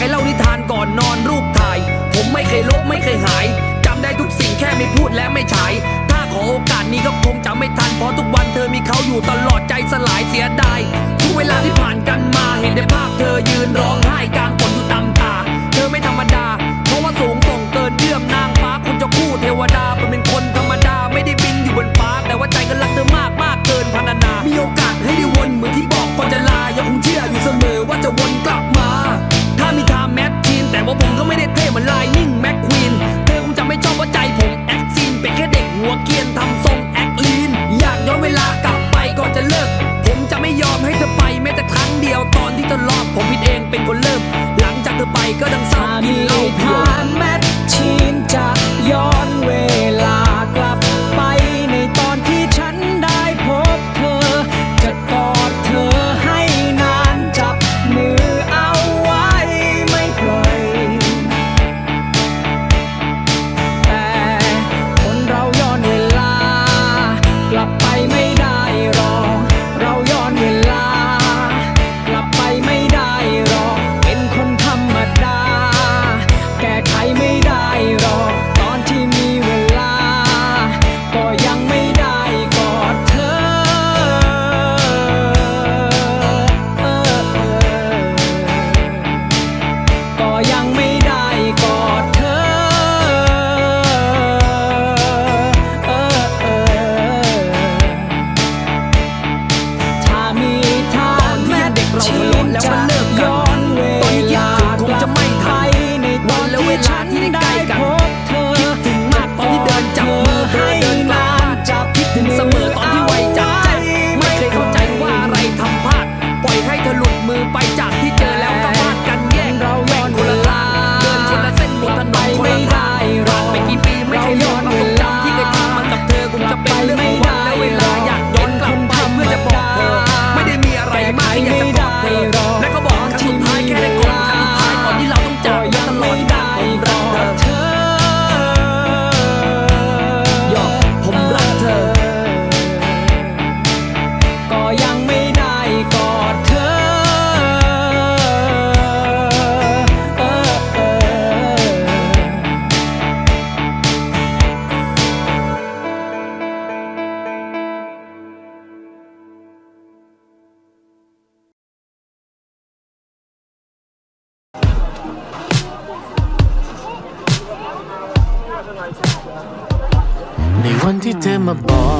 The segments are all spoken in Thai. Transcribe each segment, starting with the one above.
ให้เล่านิทานก่อนนอนรูปถ่าย ผมไม่เคยลบไม่เคยหาย จำได้ทุกสิ่งแค่ไม่พูดและไม่ฉาย ถ้าขอโอกาสนี้ก็คงจะไม่ทัน เพราะทุกวันเธอมีเขาอยู่ตลอดใจสลายเสียดายทุกเวลาที่ผ่านกันมาเห็นได้ภาพเธอยืนร้องไห้กลาง ก็ยังไม่ได้กอดเธอในวันที่เธอมาบอก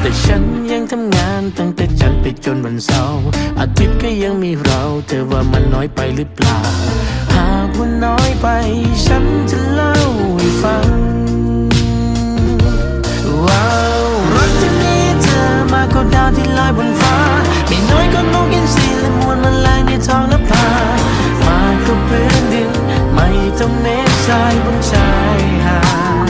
แต่ฉันยังทำงานตั้งแต่จันทร์ไปจนวันเสาร์อาทิตย์ก็ยังมีเรา เธอว่ามันน้อยไปหรือเปล่า หากว่าน้อยไป ฉันจะเล่าให้ฟัง ว้าวรถที่มีเธอมากกว่าดาวที่ลอยบนฟ้า ไม่น้อยก็นกอินทรีและมวลมันแรงในท้องนภามากกว่าพื้นดิน ไม่ต้องเน้นทายบนชายหาด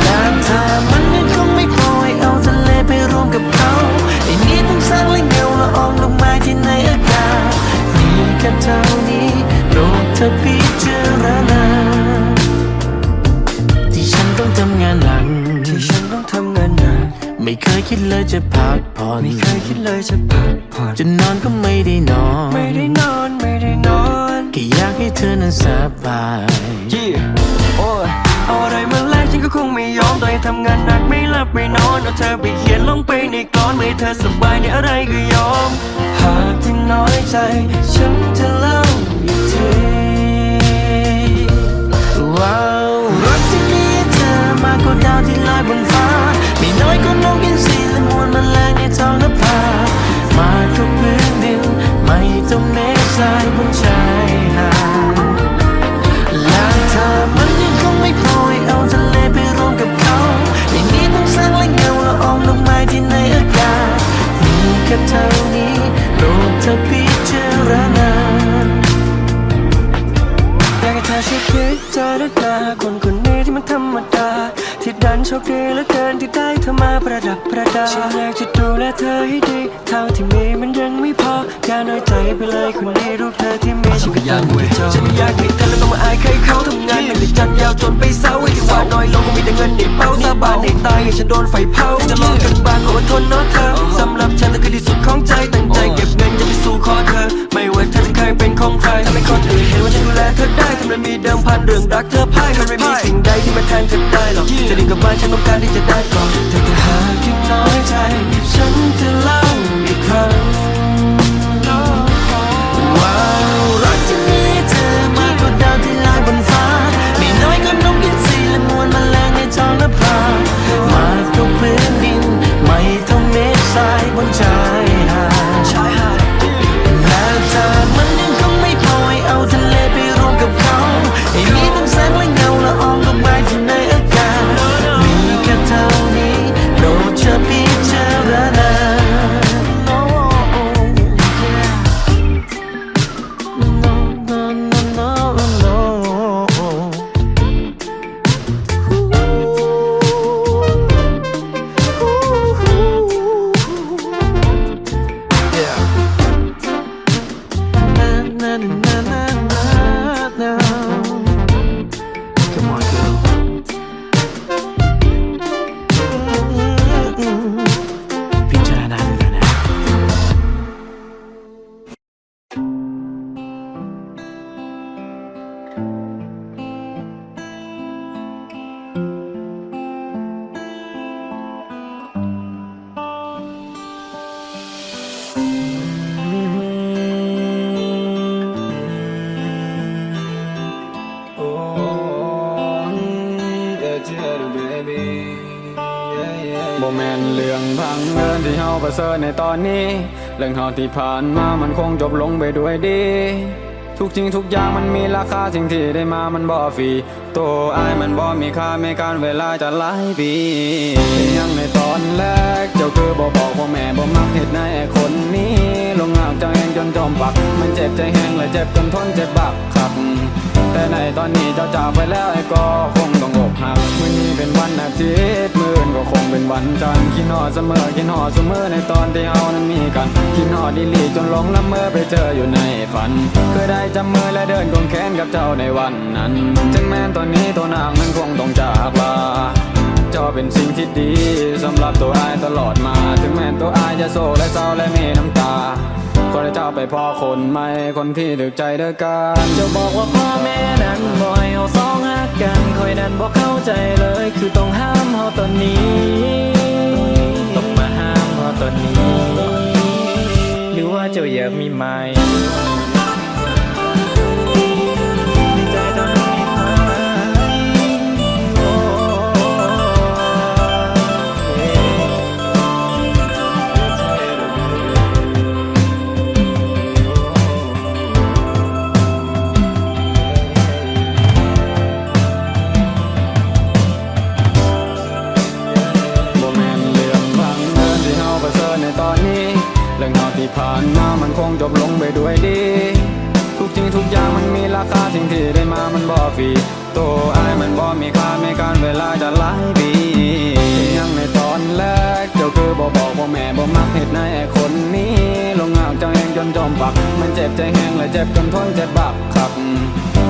และเธอ กับเขาไอ้นี้ต้องสร้างและเงาละอองลงมาที่ในอากาศมีแค่เท่านี้โปรดเธอพิจารณาที่ฉันต้องทำงานหนักที่ฉันต้องทำงานหนักไม่เคยคิดเลยจะพักผ่อนไม่เคยคิดเลยจะพักผ่อนจะนอนก็ไม่ได้นอน ไม่ได้นอนไม่ได้นอนแค่อยากให้เธอนั้นสบายยี่โอ้ยเอาอะไรมาแล ก็คงไม่ยอมต่อให้ทำงานหนักไม่หลับไม่นอนเอาเธอไปเขียนลงไปในกลอนไม่เธอสบายในอะไรก็ยอม หากที่น้อยใจ ฉันจะเล่าอีกที คิดเจารณาคนคนนี้ที่มันธรรมดา ที่ดันโชคดีเหลือเกินที่ได้เธอมาประดับประดา ฉันอยากจะดูแลเธอให้ดี เท่าที่มีมันยังไม่พออย่าน้อยใจไปเลยคนนี้รูปเธอที่มีฉันก็อยากอวยเธอฉันไม่อยากให้เธอแล้วต้องมาอายใครเขาทำงานหนักแต่จันยาวจนไปเศร้าไอ้ที่ว่าน้อยลงก็มีแต่เงินในเป้าสาบานในตายให้ฉันโดนไฟเผาจะลองกันบ้างก็อดทนเนาะเธอสำหรับฉันเธอคือที่สุดของใจตั้งใจเก็บเงินจะไปสู่ขอเธอ ไม่ว่าเธอจะเคยเป็นของใครทำให้คนอื่นเห็นว่าฉันดูแลเธอได้ทำไมมีเดิมพันเรื่องรักเธอพ่ายมันไม่มีสิ่งใดที่มาแทนเธอได้หรอกจะดีกับบ้านฉันต้องการที่จะได้ก่อน บ่แม่นเรื่องพังเงินที่เฮาประเสริฐในตอนนี้ เรื่องเฮาที่ผ่านมามันคงจบลงไปด้วยดี ทุกสิ่งทุกอย่างมันมีราคาสิ่งที่ได้มามันบ่ฟรีตัวอายมันบ่มีค่าไม่การเวลาจะหลายปียังในตอนแรก เจ้าคือบ่บอกพ่อแม่บ่มักเฮ็ดในไอ้คนนี้ ลงหากเจ้าเองจนจอมปัก มันเจ็บใจแห้งและเจ็บจนทนเจ็บบักคักแต่ในตอนนี้เจ้าจากไปแล้วไอ้ก็คงต้องอกหักมื้อนี้เป็นวันอาทิตย์ื่นก็คงเป็นวันจันทร์คิดฮอดเสมอคิดฮอดเสมอในตอนที่เฮานั้นมีกันคิดฮอดดีลีจนหลงละเมอไปเจออยู่ในฝันเคยได้จับมือและเดินกงแขนกับเจ้าในวันนั้นถึงแม้ตอนนี้ตัวนางนั้นคงต้องจากลาเจ้าเป็นสิ่งที่ดีสำหรับตัวอายตลอดมา ถึงแม้ตัวอายจะโศกและเศร้าและมีน้ำตา ก็ได้เจ้าไปพ่อคนใหม่คนที่ถึกใจเด้อกันจะบอกว่าพ่อแม่นั้นบ่อยเอาสองหักกันคอยนั้นบ่เข้าใจเลย คือต้องห้ามเฮาตอนนี้ต้องมาห้ามเฮาตอนนี้ หรือว่าเจ้าอยากมีไหม ตอนนี้เรื่องราวที่ผ่านมามันคงจบลงไปด้วยดี ทุกทิ้งทุกอย่างมันมีราคาทิ้งที่ได้มามันบ่ฟรีตัวไอ้มันบ่มีค่าไม่การเวลาจะหลายปียังในตอนแรกเจ้าคือบ่บอกว่าแม่บ่มักเหตุอ้คนนี้ลงอ่างจังแหงจนจมปัก มันเจ็บใจแหงและเจ็บจนทนเจ็บบักขัก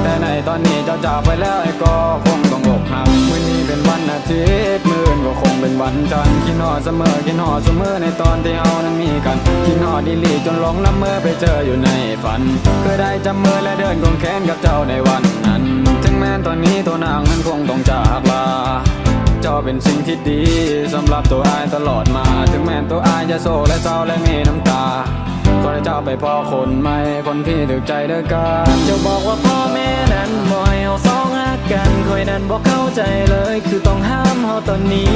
แต่ในตอนนี้เจ้าจากไปแล้วไอ้ก็คงต้องอกหักวันนี้เป็นวันอาทิต อื่นก็คงเป็นวันจันทร์คิดฮอดเสมอคิดฮอดเสมอในตอนที่เฮานั้นมีกันคิดฮอดดีลีจนหลงละเมอไปเจออยู่ในฝันเคยได้จับมือและเดินคงแขนกับเจ้าในวันนั้น ถึงแม้ตอนนี้ตัวนางนั้นคงต้องจากลาเจ้าเป็นสิ่งที่ดีสำหรับตัวอายตลอดมา ถึงแม้ตัวอายจะโศกและเศร้าและมีน้ำตาขอให้เจ้าไปพ่อคนใหม่คนที่ถูกใจเด้อกันจ้าบอกว่าพ่อแม่นั้นบ่ให้เอาสองหั กันคอยนั้นบอกเข้าใจเลย คือต้องห้ามเฮาตอนนี้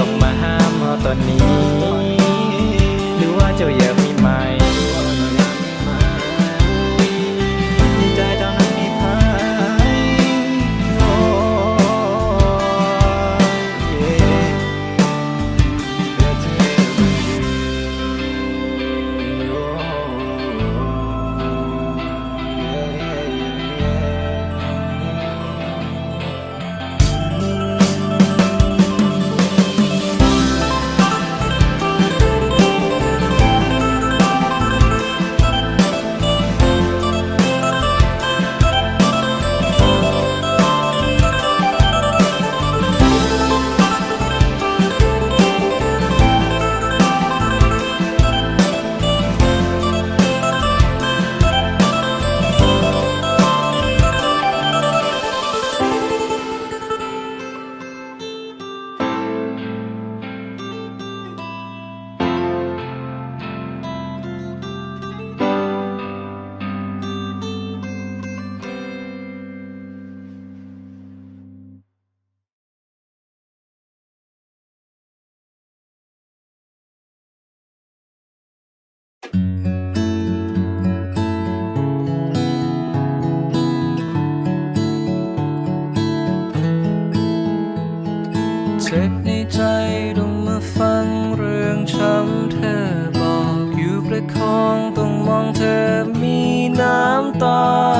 ต้องมาห้ามเฮาตอนนี้ หรือว่าเจ้าอยากมี น้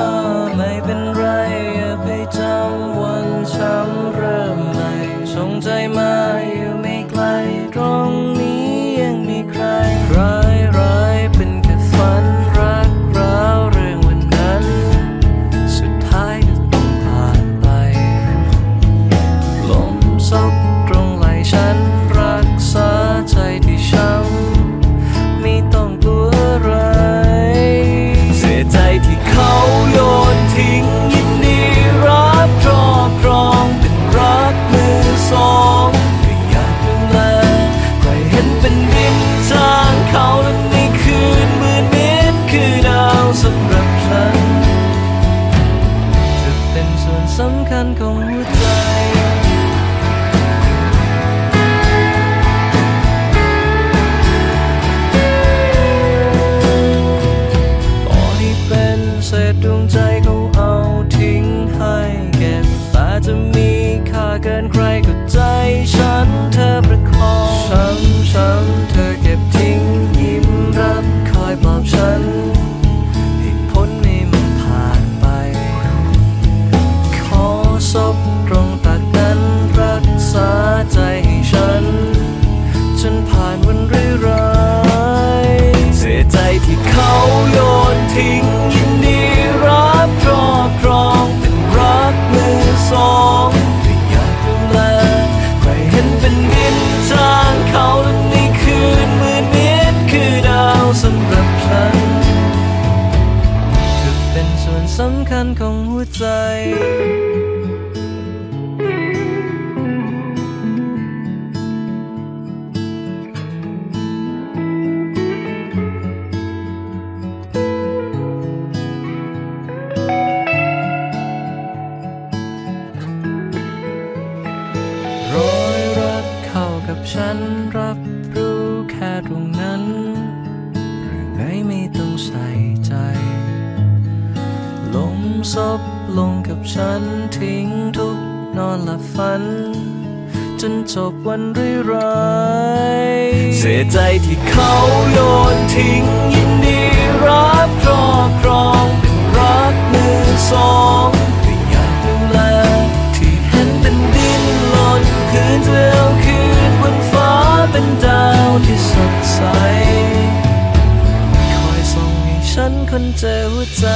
ข ฉันทิ้งทุกนอนหลับฝัน จนจบวันร้ายๆเสียใจที่เขาโยนทิ้งยินดีรับครอบครองเป็นรักมือสองก็อยากดูแลที่เห็นเป็นดินหล่นคืนจะเอาคืนบนฟ้าเป็นดาวที่สดใสคอยส่องให้ฉันคนเจอหัวใจ